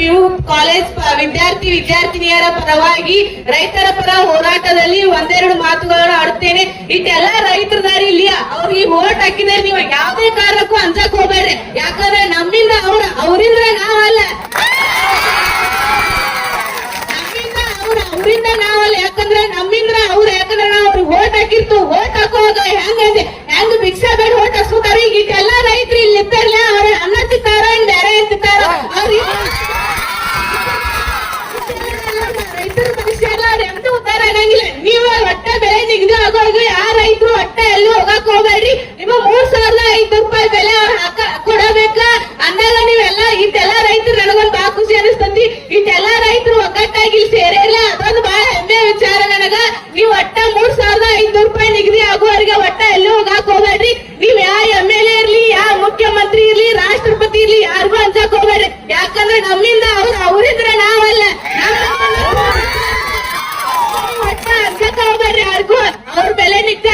P U college ವಿದ್ಯಾರ್ಥಿ ವಿದ್ಯಾರ್ಥಿನಿಯರ ಪರವಾಗಿ ರೈತರ ಪರ ಹೋರಾಟದಲ್ಲಿ ಒಂದೆರಡು ಮಾತುಗಳನ್ನು ಆಡುತ್ತೇನೆ. ಇಟ್ಟೆಲ್ಲ ರೈತರ ದಾರಿ ಇಲ್ಲಿ ಈ ಓಟ್ ಹಾಕಿದ್ರೆ ನೀವು ಯಾವುದೇ ಕಾರಣಕ್ಕೂ ಅಂಜಕ್ ಹೋಗ್ಬೇಡ್ರಿ. ಯಾಕಂದ್ರೆ ನಮ್ಮಿಂದ ಅವ್ರ, ಅವರಿಂದ ನಾವಲ್ಲ. ಅವ್ರ, ಅವರಿಂದ ನಾವಲ್ಲ. ಯಾಕಂದ್ರೆ ನಮ್ಮಿಂದ ಅವ್ರು, ಯಾಕಂದ್ರೆ ನಾವು ಅವ್ರಿಗೆ ಓಟ್ ಹಾಕಿರ್ತು ಓಟ್ ಹಾಕುವಾಗ ಹೆಂಗ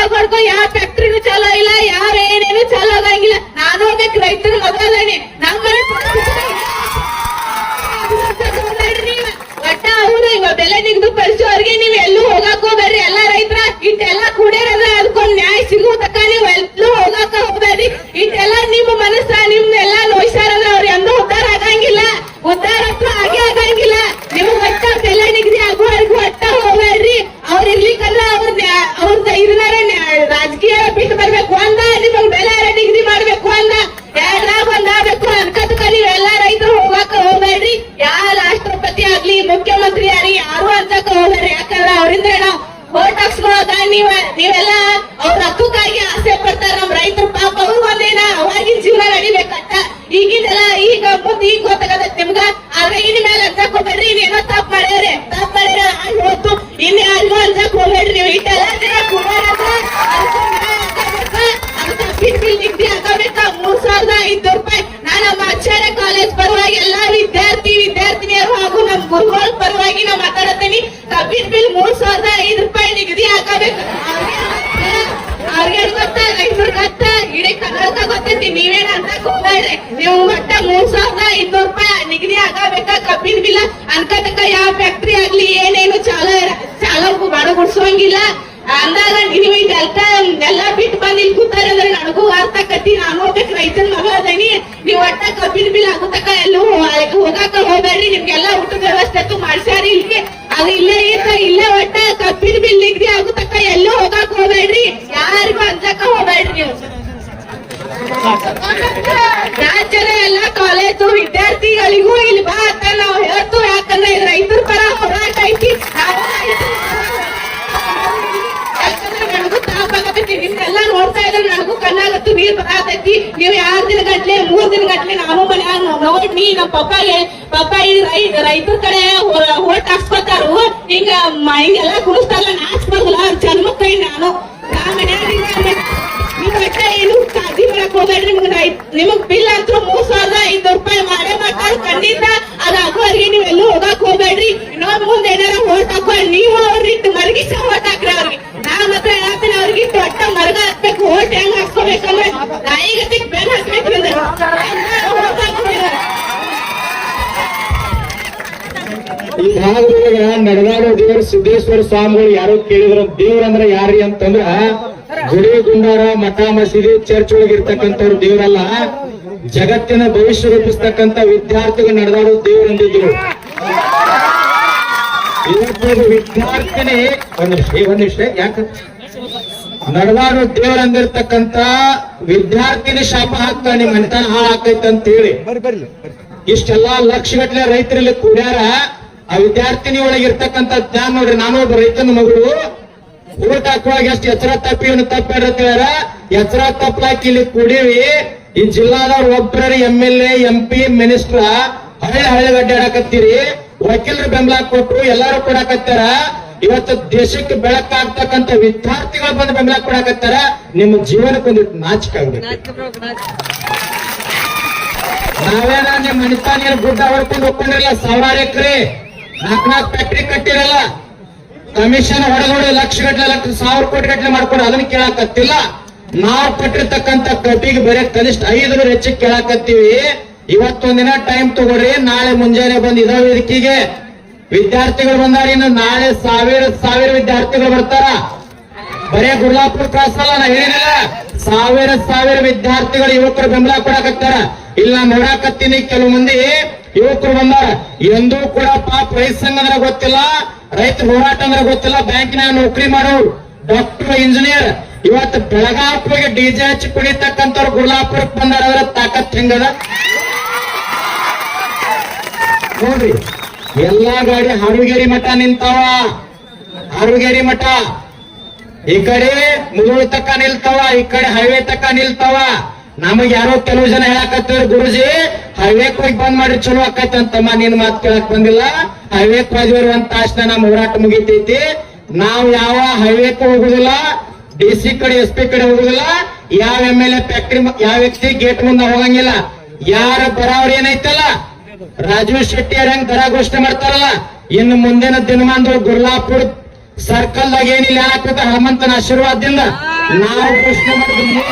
ಆಗ್ಬಾರ್ದು ಯಾವ ಫ್ಯಾಕ್ಟ್ರಿನೂ ಚಲೋ ಇಲ್ಲ ಯಾರ ಏನೇನು ಚಲೋ ಆಗಂಗಿಲ್ಲ. ನಾನು ಹೋಗ್ಬೇಕು, ರೈತರ ನಮ್ಮ ಮನೆ ಒಟ್ಟ ಅವರು ಇವ ಬೆಲೆ ನಿಗದು ಪಡಿಸೋರ್ಗೆ ನೀವ್ ಎಲ್ಲೂ ಹೋಗಾಕ ಹೋಗ್ಬೇಡ್ರಿ. ಎಲ್ಲಾ ರೈತರ, ಇಟ್ಟೆಲ್ಲ ಕುಡಿಯೋರದ ಅದಕ್ಕೊಂದ್ ನ್ಯಾಯ ಸಿಗೋ ನಾವು ಓಟ್ ಹಾಕ್ಸ್ಕೊಳ್ಳೋದ ನೀವ? ನೀವೆಲ್ಲ ಅವ್ರ ಹಕ್ಕಕ್ಕಾಗಿ ಆಸೆ ಪಡ್ತಾರ ನಮ್ ರೈತರು ಪಾಪ ಅವ್ರು ಒಂದೇನ ಅವಾಗಿನ ಜೀವನ ನಡಿಬೇಕಂತ. ಈಗಿನೆಲ್ಲ ಈಗ ಮುಂದೆ ಈಗ ಗೊತ್ತಾಗತ್ತೆ ನಿಮ್ಗ. ಆದ್ರೆ ಇನ್ ಮೇಲೆ ಅಂತ ಹೋಗ್ಬೇಡ್ರಿ ಏನೋ ತಪ್ಪು ಮಾಡ್ಯಾರೆ ಮಾಡೋ ಅಂದಾಗ ನೀವು ಇದೆಲ್ಲ ಎಲ್ಲ ಬಿಟ್ಟು ಬಂದು ಇಲ್ಲಿ ಕೂತಾರೆ ಅಂದ್ರೆ ನನಗೂ ಅರ್ಥ ಕಟ್ಟಿ ನಾನು ಹೋಗ್ಬೇಕು, ರೈತನ ಮಗ ಅದೀನಿ. ನೀವು ಒಟ್ಟ ಕಬ್ಬಿನ ಬಿಲ್ ಆಗುತ್ತಕ ಎಲ್ಲೂ ಹೋಗಾಕ ಹೋಗ್ಬೇಡ್ರಿ. ನಿಮ್ಗೆಲ್ಲ ಊಟದ ವ್ಯವಸ್ಥೆ ಅಂತೂ ಮಾಡ್ಸ್ಯಾರಿ ಇಲ್ಲಿ ಅದು ಇಲ್ಲೇ ಇರ್ತ, ಇಲ್ಲೇ ಒಟ್ಟ ಕಬ್ಬಿನ ಬಿಲ್ ನಿಗದಿ ಆಗುತ್ತಕ ಎಲ್ಲೂ ಹೋಗಾಕ ಹೋಗ್ಬೇಡ್ರಿ. ಯಾರಿಗೂ ಅಂಜಕ ಹೋಗ್ಬೇಡ್ರಿ ನೀವು. ರಾಜ್ಯದ ಎಲ್ಲ ಕಾಲೇಜು ವಿದ್ಯಾರ್ಥಿಗಳಿಗೂ ಇಲ್ಲಿ ಬಾ ಅಂತ ನಾವು ಹೇಳ್ತು ಯಾಕಂದ್ರೆ ರೈತರ ಪರ ಹೋರಾಟ ಐತಿ ರೈತರ ಯಾಕಂದ್ರೆ ನನಗೂ ತಾಪಾಗತೈತಿ ನಿಮ್ಗೆಲ್ಲ ನೋಡ್ತಾ ಇದ್ರೆ ನನಗೂ ಕಣ್ಣಾಗತ್ತು, ನೀರ್ ಬರಾತೈತಿ ನೀವ್ ಯಾರ್ ದಿನ ಗಟ್ಲೆ ಮೂರ್ ದಿನ ಗಟ್ಲೆ ನಾನು ಮನ್ಯಾಗ ನೋಡ್ನಿ ನಮ್ ಪಪ್ಪಾಗೆ ಪಪ್ಪಾ ಈ ರೈ ರೈತರ ಕಡೆ ಹೋಟ್ ಹಾಕ್ಸ್ಕೊತಾರು ಹಿಂಗ ಹಿಂಗೆಲ್ಲ ಕುಡಿಸ್ತಾರಲ್ಲ ನಾಚ್ಬಾರ್ದಲ್ಲ ಜನ್ಮಕ್ ಕೈ ನಾನು. ನೀವು ಏನು? ಕಾಳಜಿ ಮಾಡಕ್ ಹೋಗ್ಬೇಡ್ರಿ. ನಿಮ್ಗೆ ನಿಮಗ್ ಬಿಲ್ ಅಂತೂ ಮೂರ್ ಸಾವಿರದ ಐದು ರೂಪಾಯಿ ಮಾಡೇ ಮಾಡ್ತಾರೆ. ಖಂಡಿತ ಅದ್ ನೀವೆಲ್ಲೂ ನೀವ್ ಎಲ್ಲೂ ಹೋಗಕ್ ಹೋಗ್ಬೇಡ್ರಿ. ಇನ್ನೊಂದ್ ಮುಂದೆ ಏನಾರ ಹೋಟ್ ಹಾಕೋರಿ ನೀವು ಅವ್ರಿಟ್ಟು ಮರಗಿಸ ಓಟ್ ಭಾಗದೊಳಗ ನಡೆದಾಡೋ ದೇವ್ರ ಸಿದ್ದೇಶ್ವರ ಸ್ವಾಮಿಗಳು ಯಾರೋ ಕೇಳಿದ್ರು ದೇವ್ರ ಅಂದ್ರ ಯಾರಿ ಅಂತಂದ್ರ ಗುಡಿ, ಗುಂಡಾರ, ಮಠ, ಮಸೀದಿ ಚರ್ಚ್ ಒಳಗೆ ಇರ್ತಕ್ಕಂಥವ್ರು ದೇವ್ರಲ್ಲ. ಜಗತ್ತಿನ ಭವಿಷ್ಯ ರೂಪಿಸ್ತಕ್ಕಂಥ ವಿದ್ಯಾರ್ಥಿಗಳು ನಡೆದಾಡೋ ದೇವ್ರು ಅಂದಿದ್ರು. ವಿದ್ಯಾರ್ಥಿನೇ, ಒಂದ್ ನಿಮಿಷ ಒಂದ್ ನಿಮಿಷ, ಯಾಕ? ನಡೆದಾಡೋ ದೇವ್ರ ಅಂದಿರ್ತಕ್ಕಂತ ವಿದ್ಯಾರ್ಥಿನಿ ಶಾಪ ಹಾಕ್ತಾ ನಿಮ್ ಮನೆತನ ಹಾಳಾಕೈತಂತ ಹೇಳಿ. ಇಷ್ಟೆಲ್ಲಾ ಲಕ್ಷಗಟ್ಲೆ ರೈತರಲ್ಲಿ ಕೂಡ್ಯಾರ. ಆ ವಿದ್ಯಾರ್ಥಿನಿ ಒಳಗೆ ಇರ್ತಕ್ಕಂತ ಜ್ಞಾನ ನೋಡ್ರಿ ನಾನು ಒಬ್ಬ ರೈತನ ಮಗಳು. ಊಟ ಹಾಕುವಾಗ ಎಷ್ಟು ಎಚ್ಚರ ತಪ್ಪಿ ಏನು ತಪ್ಪಿರತ್ತಾರ ಎಚ್ಚರ ತಪ್ಪಲಾಕಿ ಇಲ್ಲಿ ಕುಡೀವಿ. ಈ ಜಿಲ್ಲಾದ ಒಬ್ಬರ M L A M P ಮಿನಿಸ್ಟ್ರ ಹಳೆ ಹಳ್ಳಿ ಅಡ್ಡಾಡಕತ್ತೀರಿ ವಕೀಲರು ಬೆಂಬಲ ಕೊಟ್ಟು ಎಲ್ಲಾರು ಕೊಡಾಕತ್ತಾರ ಇವತ್ತು ದೇಶಕ್ಕೆ ಬೆಳಕಾಗ್ತಕ್ಕಂತ ವಿದ್ಯಾರ್ಥಿಗಳ ಬಂದು ಬೆಂಬಲ ಕೊಡಾಕತ್ತಾರ ನಿಮ್ಮ ಜೀವನಕ್ಕೆ ಒಂದು ನಾಚಿಕೆ ನಾವೇನ ನಿಮ್ಮ ಮನಿತಾನಿಯರ ಗುಡ್ಡ ಹೊಡ್ಕೊಂಡು ಹೋಗ್ಕೊಂಡಿರಲ್ಲ ಸಾವಿರಾರು ಎಕರೆ? ನಾಲ್ಕು ಫ್ಯಾಕ್ಟ್ರಿ ಕಟ್ಟಿರಲ್ಲ. ಕಮಿಷನ್ ಹೊಡೆದೊಡೆ ಲಕ್ಷ ಗಟ್ಟಲೆ ಲಕ್ಷ, ಸಾವಿರ ಕೋಟಿ ಗಟ್ಟಲೆ ಮಾಡ್ಕೊಂಡು, ಅದನ್ನ ಕೇಳಾಕತ್ತಿಲ್ಲ. ನಾವ್ ಕಟ್ಟಿರ್ತಕ್ಕಂತ ಕೋಟಿಗೆ ಬೇರೆ ಕನಿಷ್ಠ ಐದು ನೂರು ಹೆಚ್ಚಿಗೆ ಕೇಳಾಕತ್ತೀವಿ. ಇವತ್ತೊಂದಿನ ಟೈಮ್ ತಗೊಳ್ರಿ, ನಾಳೆ ಮುಂಜಾನೆ ಬಂದ್ ಇದಾವ ವೇದಿಕೆಗೆ ವಿದ್ಯಾರ್ಥಿಗಳು ಬಂದಾರ, ಇನ್ನು ನಾಳೆ ಸಾವಿರ ಸಾವಿರ ವಿದ್ಯಾರ್ಥಿಗಳು ಬರ್ತಾರ. ಬರೇ ಗುರ್ಲಾಪುರ ಕ್ರಾಸ್ ಅಲ್ಲ, ನಾ ಹೇಳಿದಿಲ್ಲ ಸಾವಿರ ಸಾವಿರ ವಿದ್ಯಾರ್ಥಿಗಳು ಯುವಕರು ಬೆಂಬಲ ಕೊಡಕತ್ತಾರ. ಇಲ್ಲ ನೋಡಾಕತ್ತೀನಿ, ಕೆಲವು ಮಂದಿ. ಯುವಕರು ಬಂದಾರ ಎಂದೂ ಕೂಡ ಪಾಪ ರೈತ ಸಂಘ ಅಂದ್ರೆ ಗೊತ್ತಿಲ್ಲ, ರೈತ ಹೋರಾಟ ಅಂದ್ರೆ ಗೊತ್ತಿಲ್ಲ, ಬ್ಯಾಂಕಿನ ನೌಕರಿ ಮಾಡೋರು ಡಾಕ್ಟರ್, ಇಂಜಿನಿಯರ್. ಇವತ್ತು ಬೆಳಗಾಪುರಿಗೆ ಡಿಜೆ ಹಚ್ಚಿ ಕುಡಿತಕ್ಕಂಥವ್ರು ಗುಲಾಪುರಕ್ಕೆ ಬಂದಾರ ತಾಕತ್ ಹೆಂಗದ? ನೋಡ್ರಿ, ಎಲ್ಲಾ ಗಾಡಿ ಹಾರುಗೇರಿ ಮಠ ನಿಂತಾವ. ಹಾರುಗೇರಿ ಮಠ. ಈ ಕಡೆ ಮುಗುಳು ತಕ್ಕ ನಿಲ್ತಾವ, ಈ ಕಡೆ ಹೈವೇ ತಕ್ಕ ನಿಲ್ತಾವ. ನಮಗ್ ಯಾರೋ ಕೆಲವು ಜನ ಹೇಳಕತ್ತಿದ್ರು ಗುರುಜಿ ಹೈವೇಕ್ ಹೋಗಿ ಬಂದ್ ಮಾಡಿ ಚಲೋ ಆಕೈತಿ ಅಂತಮ್ಮ ನಿನ್ ಮಾತ್ ಕೇಳಕ್ ಬಂದಿಲ್ಲ. ಹೈವೇಕ್ ಹೋದ್ವಿ ಒಂದ್ ತಾಸ್ನ ನಮ್ಮ ಹೋರಾಟ ಮುಗಿತೈತಿ. ನಾವ್ ಯಾವ ಹೈವೇಕ್ ಹೋಗುದಿಲ್ಲ ಡಿ ಸಿ ಕಡೆ ಎಸ್ ಪಿ ಕಡೆ ಹೋಗುದಿಲ್ಲ. ಯಾವ ಎಂ ಎಲ್ ಎ ಫ್ಯಾಕ್ಟ್ರಿ ಯಾವ ವ್ಯಕ್ತಿ ಗೇಟ್ ಮುಂದ ಹೋಗಂಗಿಲ್ಲ ಯಾರ ಬರಾವ್ರ ಏನೈತಲ್ಲ? ರಾಜೀವ್ ಶೆಟ್ಟಿ ಅವ್ರ ಹೆಂಗ್ ದರ ಘೋಷಣೆ ಮಾಡ್ತಾರಲ್ಲ? ಇನ್ನು ಮುಂದಿನ ದಿನಮಾನದವ್ರು ಗುರ್ಲಾಪುರ ಸರ್ಕಲ್ ದಾಗ ಏನಿಲ್ಲ ಹನುಮಂತನ ಆಶೀರ್ವಾದದಿಂದ ನಾವು ಘೋಷಣೆ ಮಾಡಿದ್ವಿ.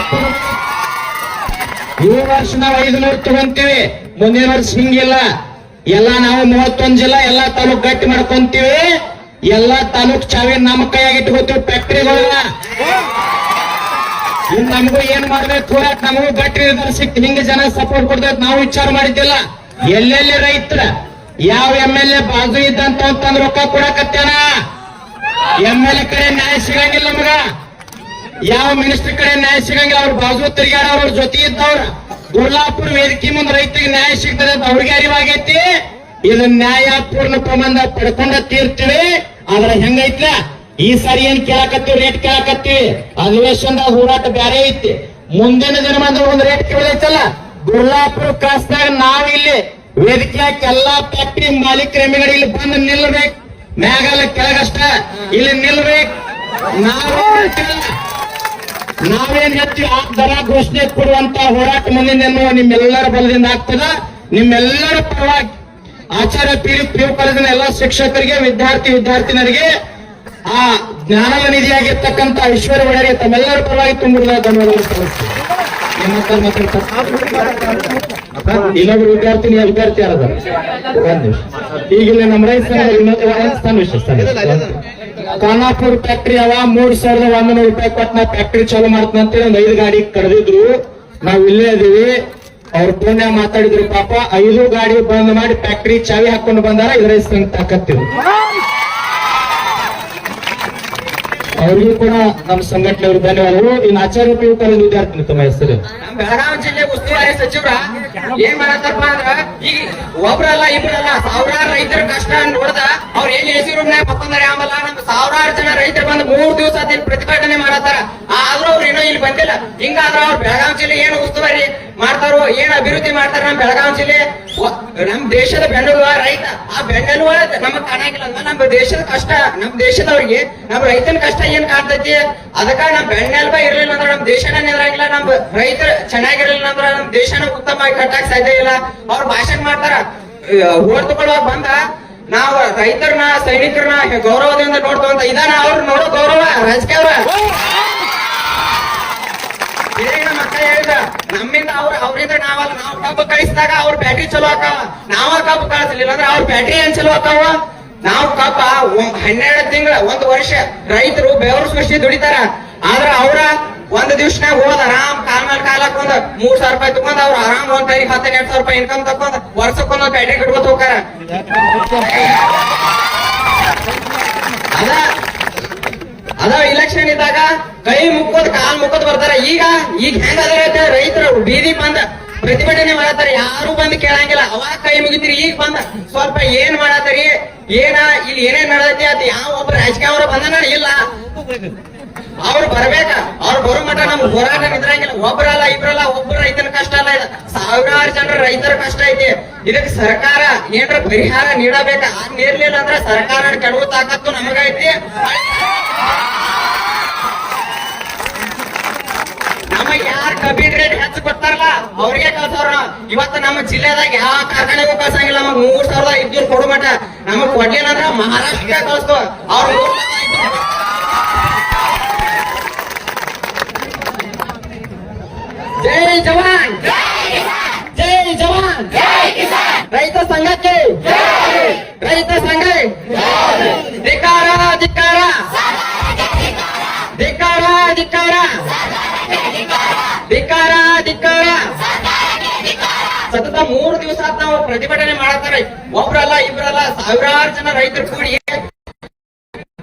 ಈ ವರ್ಷ ನಾವು ಐದುನೂರು ತಗೊಂತೀವಿ, ಮುಂದಿನ ವರ್ಷ ಹಿಂಗಿಲ್ಲ. ಎಲ್ಲ ನಾವು ಮೂವತ್ತೊಂದು ಜಿಲ್ಲಾ, ಎಲ್ಲಾ ತಾಲೂಕ್ ಗಟ್ಟಿ ಮಾಡ್ಕೊಂತೀವಿ. ಎಲ್ಲಾ ತಾಲೂಕ್ ಚಾವಿ ನಮ್ಮ ಕೈಯಾಗಿ ಇಟ್ಕೋತೀವಿ ಫ್ಯಾಕ್ಟ್ರಿಗಳನ್ನ ಇನ್ ನಮಗೂ ಏನ್ ಮಾಡ್ಬೇಕು ನಮಗೂ ಗಟ್ಟಿ ನಿರ್ಧಾರ ಹಿಂಗ ಜನ ಸಪೋರ್ಟ್ ಕೊಡ್ತೇವೆ ನಾವು ವಿಚಾರ ಮಾಡಿದ್ದಿಲ್ಲ. ಎಲ್ಲೆಲ್ಲಿ ರೈತರ, ಯಾವ ಎಂ ಎಲ್ ಎ ಬಾಜು ಇದ್ದಂತ ರೊಕ್ಕ ಕೊಡಕತ್ತೇನ? ಎಂ ಎಲ್ ಎ ಕಡೆ ನ್ಯಾಯ ಸಿಗಂಗಿಲ್ಲ ನಮಗ. ಯಾವ ಮಿನಿಸ್ಟರ್ ಕಡೆ ನ್ಯಾಯ ಸಿಗಂಗಿಲ್ಲ, ಅವ್ರ ಬಾಜು ತಿರ್ಗ್ಯಾರ, ಅವ್ರ ಜೊತೆ ಇದ್ದವ್ರ. ಗುರ್ಲಾಪುರ ವೇದಿಕೆ ಮುಂದೆ ರೈತರಿಗೆ ನ್ಯಾಯ ಸಿಗ್ತದೆ ಅಂತ ಅವ್ರಿಗೆ ಅರಿವಾಗೈತಿ. ಇದು ನ್ಯಾಯ ಪೂರ್ಣ ಪ್ರಮಾಣ ಪಡ್ಕೊಂಡ ತೀರ್ತೀವಿ. ಆದ್ರೆ ಹೆಂಗೈತ್ಲ? ಈ ಸಾರಿ ಏನ್ ಕೇಳಕತ್ತೀವಿ ರೇಟ್ ಕೇಳಕತ್ತೀವಿ ಅಧಿವೇಶನದಾಗ ಹೋರಾಟ ಬ್ಯಾರೆ ಐತಿ. ಮುಂದಿನ ದಿನಮಾನ ಒಂದ್ ರೇಟ್ ಕೇಳೈತಲ್ಲ ಗುರ್ಲಾಪುರ ಕಾಸ್ದಾಗ ನಾವ್ ಇಲ್ಲಿ ವೇದಿಕೆ ಹಾಕಿ ಎಲ್ಲಾ ಪಟ್ಟಿ ಮಾಲೀಕರ ಇಲ್ಲಿ ಬಂದು ನಿಲ್ಬೇಕು. ಮ್ಯಾಗಲ್ಲ ಕೆಳಗಷ್ಟ, ಇಲ್ಲಿ ನಿಲ್ಬೇಕು. ನಾವು ನಾವೇನ್ ಹೆಚ್ಚು ದರ ಘೋಷಣೆ ಕೊಡುವಂತ ಹೋರಾಟ ಮುಂದಿನ ನಿಮ್ಮೆಲ್ಲರ ಬಲದಿಂದ ಆಗ್ತದ. ನಿಮ್ಮೆಲ್ಲರ ಪರವಾಗಿ ಆಚಾರ್ಯ ಪೀಡಿ ಪಿ ಕಾಲೇಜಿನ ಎಲ್ಲ ಶಿಕ್ಷಕರಿಗೆ, ವಿದ್ಯಾರ್ಥಿ ವಿದ್ಯಾರ್ಥಿನಿಯರಿಗೆ ಆ ಜ್ಞಾನದ ನಿಧಿಯಾಗಿರ್ತಕ್ಕಂಥ ಐಶ್ವರ್ಯ ಒಡೆಯರಿಗೆ ತಮ್ಮೆಲ್ಲರ ಪರವಾಗಿ ತುಂಬಿದ ಧನ್ಯವಾದಗಳು. ಇನ್ನೊಬ್ರು ವಿದ್ಯಾರ್ಥಿನಿ ವಿದ್ಯಾರ್ಥಿ ಯಾರದ ಒಂದ್ ಈಗ ಇಲ್ಲಿ ನಮ್ಮ ರೈತ ಸ್ಥಾನ ಸ್ಥಾನ ಖಾನಾಪುರ್ ಫ್ಯಾಕ್ಟ್ರಿ ಅವ ಮೂರ್ ಸಾವಿರದ ಒಂದೂರು ರೂಪಾಯಿ ಕೊಟ್ಟು ನಾವು ಫ್ಯಾಕ್ಟ್ರಿ ಚಾಲು ಅಂತೇಳಿ ಒಂದ್ ಐದು ಗಾಡಿ ಕರೆದಿದ್ರು ನಾವ್ ಇಲ್ಲೇ ಅದೀವಿ ಅವ್ರ ಪುಣ್ಯ ಮಾತಾಡಿದ್ರು ಪಾಪ. ಐದು ಗಾಡಿ ಬಂದ್ ಮಾಡಿ ಫ್ಯಾಕ್ಟ್ರಿ ಚಾವಿ ಹಾಕೊಂಡು ಬಂದಾರ, ಇದ್ರ ಸಂಘ ತಾಕತ್ತಿದ್ರು ಅವ್ರಿಗೂ ಕೂಡ ನಮ್ಮ ಸಂಘಟನೆಯವರು ಧನ್ಯವಾದಗಳು. ಇನ್ನು ಆಚಾರ್ಯ ವಿದ್ಯಾರ್ಥಿ ತಮ್ಮ ಹೆಸರು. ಬೆಳಗಾವಿ ಜಿಲ್ಲೆ ಉಸ್ತುವಾರಿ ಸಚಿವರ ಏನ್ ಮಾಡತ್ತಪ್ಪ ಅಂದ್ರ, ಈಗ ಒಬ್ರಲ್ಲ ಇಬ್ರಲ್ಲ ಸಾವಿರಾರು ರೈತರ ಕಷ್ಟ ನೋಡ್ದ, ಅವ್ರ ಏನ್ ಹೆಸರು ಮತ್ತೊಂದರೆ ಆಮಲ್ಲ ನಮ್ ಸಾವಿರಾರು ಜನ ರೈತರು ಬಂದು ಮೂರ್ ದಿವಸ ಪ್ರತಿಭಟನೆ ಮಾಡತ್ತಾರ. ಆದ್ರೂ ಅವ್ರು ಏನೋ ಇಲ್ಲಿ ಬಂದಿಲ್ಲ. ಹಿಂಗಾದ್ರ ಅವ್ರ ಬೆಳಗಾವಿ ಜಿಲ್ಲೆ ಏನು ಉಸ್ತುವಾರಿ ಮಾಡ್ತಾರೋ, ಏನ್ ಅಭಿವೃದ್ಧಿ ಮಾಡ್ತಾರ ನಮ್ ಬೆಳಗಾವಿ ಜಿಲ್ಲೆ ನಮ್ ದೇಶದ ಬೆನ್ನೆಲುಬ ರೈತ, ಆ ಬೆನ್ನೆಲುಬ ನಮಗ್ ಕಾಣಂಗಿಲ್ಲ ಅಂದ್ರೆ ನಮ್ ದೇಶದ ಕಷ್ಟ ನಮ್ ದೇಶದವ್ರಿಗೆ, ನಮ್ ರೈತನ ಕಷ್ಟ ಏನ್ ಕಾಣ್ತೈತಿ? ಅದಕ್ಕ ನಮ್ ಬೆನ್ನೆಲುಬ ಇರ್ಲಿಲ್ಲ ಅಂದ್ರೆ ನಮ್ ದೇಶನ ನಿಂದ್ರಂಗಿಲ್ಲ ನಮ್ ರೈತರ ಚೆನ್ನಾಗಿರ್ಲಿಲ್ಲ ಅಂದ್ರೆ ನಮ್ ದೇಶನ ಉತ್ತಮವಾಗಿ ಕಟ್ಟಕ್ ಸಾಧ್ಯ ಇಲ್ಲ. ಅವ್ರ ಭಾಷಣ ಮಾಡ್ತಾರ. ತಗೊಳ್ಳುವಾಗ ಬಂದ, ನಾವ್ ರೈತರನ್ನ ಸೈನಿಕರನ್ನ ಗೌರವದಿಂದ ನೋಡ್ತವಂತ ಇದಾನ ಅವ್ರು ನೋಡೋ ಗೌರವ, ರಾಜಕೀಯ ಅವ್ರ ಇದೇ ನಮ್ಮ ಅಕ್ಕ ನಮ್ಮಿಂದ ಅವ್ರ ಅವರಿಂದ ನಾವಲ್ಲ, ನಾವು ಕಬ್ಬು ಕಳಿಸಿದಾಗ ಅವ್ರ ಬ್ಯಾಟ್ರಿ ಚಲೋ ಆಕಾವ ನಾವ ಕಬ್ಬು ಕಳಿಸಲಿಲ್ಲ ಅಂದ್ರೆ ಅವ್ರ ಬ್ಯಾಟ್ರಿ ಏನ್ ಚಲೋ ಆಕಾವ ನಾವು ಕಬ್ಬ ಹನ್ನೆರಡು ತಿಂಗಳ, ಒಂದ್ ವರ್ಷ ರೈತರು ಬೆವರು ಸೃಷ್ಟಿ ದುಡಿತಾರ. ಆದ್ರ ಅವ್ರ ಒಂದ್ ದಿವ್ಸನಾಗ ಹೋದ, ಆರಾಮ್ ಕಾಲ್ ಮೇಲೆ ಕಾಲ್ ಹಾಕೊಂಡ್ ಮೂರ್ ಸಾವಿರ ರೂಪಾಯಿ ತಗೊಂಡ್, ಅವ್ರ ಆರಾಮ್ ಒಂದ್ ತಾರೀಖ್ ಹತ್ತೆರಡು ಸಾವಿರ ರೂಪಾಯಿ ಇನ್ಕಮ್ ತಕೊಂಡ್ ವರ್ಷಕ್ಕೊಂದ್ ಬ್ಯಾಟ್ರಿ ಕಟ್ಕೊತ ಹೋಗಾರ ಅದ ಅದ ಇಲೆಕ್ಷನ್ ಇದ್ದಾಗ ಕೈ ಮುಕ್ಕೋದ್, ಕಾಲ್ ಮುಕ್ಕೋದ್ ಬರ್ತಾರ. ಈಗ ಈಗ ಹೆಂಗ ರೈತರು ಬೀದಿ ಬಂದ. ಪ್ರತಿಭಟನೆ ಮಾಡತ್ತಾರ. ಯಾರು ಬಂದು ಕೇಳಂಗಿಲ್ಲ. ಅವಾಗ ಕೈ ಮುಗಿತೀರಿ, ಈಗ ಬಂದ. ಸ್ವಲ್ಪ ಏನ್ ಮಾಡತ್ತರಿ? ಏನ, ಇಲ್ಲಿ ಏನೇನ್ ನಡೆದೈತಿ ಅದ್ ಯಾವ ಒಬ್ಬ ರಾಜಕೀಯ ಅವ್ರ ಬಂದನ ಇಲ್ಲ. ಅವ್ರು ಬರ್ಬೇಕ. ಅವ್ರು ಬರೋ ಮಟ ನಮ್ ಹೋರಾಟ ನಿದ್ರಂಗಿಲ್ಲ ಒಬ್ರಲ್ಲ, ಇಬ್ರಲ್ಲ ಒಬ್ಬ ರೈತನ ಕಷ್ಟ ಅಲ್ಲ ಇದು. ಸಾವಿರಾರು ಜನರ ರೈತರ ಕಷ್ಟ ಐತಿ. ಇದಕ್ಕೆ ಸರ್ಕಾರ ಏನ್ರ ಪರಿಹಾರ ನೀಡಬೇಕ? ನೀರ್ಲಿಲ್ಲ ಅಂದ್ರೆ ಸರ್ಕಾರ ಕೆಡವು ತಾಕತ್ತು ನಮಗೈತಿ ನಮಗ್ ಯಾರ್ ಕಬ್ಬಿನ ರೇಟ್ ಹೆಚ್ಚು ಕೊಡ್ತಾರಲ್ಲ ಅವ್ರಿಗೆ ಕಳ್ಸೋರ ಇವತ್ತು ನಮ್ಮ ಜಿಲ್ಲೆದಾಗ ಯಾವ ಕಾರ್ಖಾನೆಗೂ ಕಳ್ಸಂಗಿಲ್ಲ. ನಮಗ್ ಮೂರ್ ಸಾವಿರದ ಐದ್ನೂರು ಕೊಡು ಮಟ ನಮಗ್ ಕೊಡ್ಲಿಲ್ಲ ಅಂದ್ರ ಮಹಾರಾಷ್ಟ್ರ ಕಳ್ಸ್ತು ಅವ್ರ ಜೈ ಜವಾನ್. ಜೈ ಜವಾನ್ ಸಂಘಕ್ಕೆ. ರೈತ ಸಂಘ. ಪ್ರತಿಭಟನೆ ಮಾಡತಾರೆ ಒಬ್ರಲ್ಲ ಇಬ್ರಲ್ಲ ಸಾವಿರಾರು ಜನ ರೈತರು ಕೂಡಿ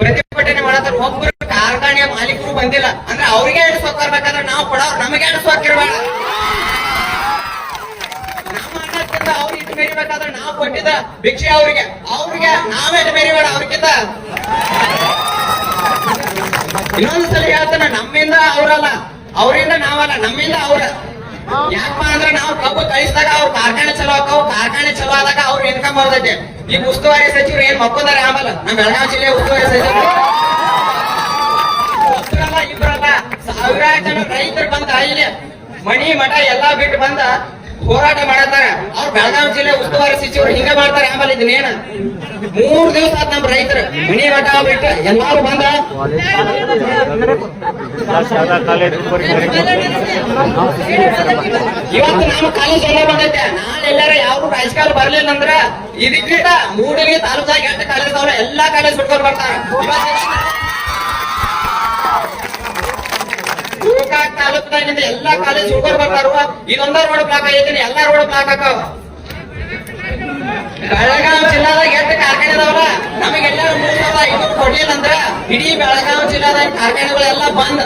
ಪ್ರತಿಭಟನೆ ಮಾಡತಾರ ಒಬ್ರು ಕಾರ್ಖಾನೆಯ ಮಾಲೀಕರು ಬಂದಿಲ್ಲ. ಅಂದ್ರೆ ಅವ್ರಿಗೆ ಎಣಿಸೋಕ್ ಬರ್ಬೇಕಾದ್ರೆ ನಾವು ಕೊಡೋರು ನಮಗೆ ಎಣಿಸೋಕಿರ್ಬೇಡ ನಮ್ಮ ಅನ್ನಕ್ಕಿಂತ ಅವ್ರು ಇಟ್ಟು ಮೆರಿಬೇಕಾದ್ರೆ ನಾವು ಕೊಟ್ಟಿದ್ದ ಭಿಕ್ಷೆ ಅವ್ರಿಗೆ. ಅವ್ರಿಗೆ ನಾವೇ ಇನ್ನೊಂದ್ಸಲ ಹೇಳ್ತಾನೆ, ನಮ್ಮಿಂದ ಅವರಲ್ಲ. ಅವರಿಂದ ನಾವಲ್ಲ, ನಮ್ಮಿಂದ ಅವ್ರ. ಯಾಕಪ್ಪ ಅಂದ್ರೆ ನಾವು ಕಬ್ಬು ಕಳಿಸಿದಾಗ ಅವ್ರ ಕಾರ್ಖಾನೆ ಚಲೋ ಆಕಾವ್ ಕಾರ್ಖಾನೆ ಚಲೋ ಆದಾಗ ಅವ್ರ ಇನ್ಕಮ್ ಬರ್ತೈತೆ. ಈ ಉಸ್ತುವಾರಿ ಸಚಿವರು ಏನ್ ಮಕ್ಕೋದಾರ ಆಮೇಲೆ? ನಮ್ಮ ಬೆಳಗಾವಿ ಜಿಲ್ಲೆ ಉಸ್ತುವಾರಿ ಸಚಿವರು. ಇಬ್ಬರಲ್ಲ ಸಾವಿರಾರು ಜನ ರೈತರು ಬಂದ ಇಲ್ಲಿ ಮಣಿ ಮಠ ಎಲ್ಲಾ ಬಿಟ್ಟು ಬಂದ ಹೋರಾಟ ಮಾಡತ್ತಾರ. ಅವ್ರ ಬೆಳಗಾವಿ ಜಿಲ್ಲೆ ಉಸ್ತುವಾರಿ ಸಚಿವರು ಹಿಂಗ ಮಾಡ್ತಾರೆ ಆಮೇಲೆ ಇದನ್ನೇನ ಮೂರ್ ದಿವಸ ಆತ್ ನಮ್ ರೈತರು. ಮಣಿ ಮಠ ಬಿಟ್ಟ ಎಲ್ಲಾರು ಬಂದ. ಇವತ್ತು ನಮ್ಮ ಕಾಲೇಜ್ ಎಲ್ಲ ಬಂದೈತೆ. ನಾಳೆ ಎಲ್ಲಾರ ಯಾರು ರಾಜಕಾರಣ ಬರ್ಲಿಲ್ಲ ಅಂದ್ರ ಇದಕ್ಕಿಂತ ಮೂಡಿಗೆ ತಾಲೂಕಾಗ ಎಂಟು ಕಾಲೇಜ್ ಅವ್ರ ಎಲ್ಲಾ ಕಾಲೇಜ್ ಬಿಟ್ಕೊಂಡು ಬರ್ತಾರ. ಗೋಕಾಕ್ ತಾಲೂಕದಾಗಿಂದ ಎಲ್ಲಾ ಕಾಲೇಜ್ ಹುಡುಗರು ಬರ್ತಾರು ಇದೊಂದ ರೋಡ್ ಬ್ಲಾಕ್ ಆಗೈತಿ ಎಲ್ಲಾ ರೋಡ್ ಬ್ಲಾಕ್ ಆಕಾವ ಬೆಳಗಾವಿ ಜಿಲ್ಲಾದಾಗ ಎಷ್ಟು ಕಾರ್ಖಾನೆ ನಮಗೆಲ್ಲ ಐನೂರು ಕೊಡ್ಲಿಲ್ಲ ಅಂದ್ರ ಇಡೀ ಬೆಳಗಾವಿ ಜಿಲ್ಲಾದಾಗ ಕಾರ್ಖಾನೆಗಳೆಲ್ಲ ಬಂದ್.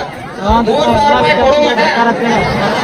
ಮೂರ್ ಸಾವಿರ ರೂಪಾಯಿ ಕೊಡುವ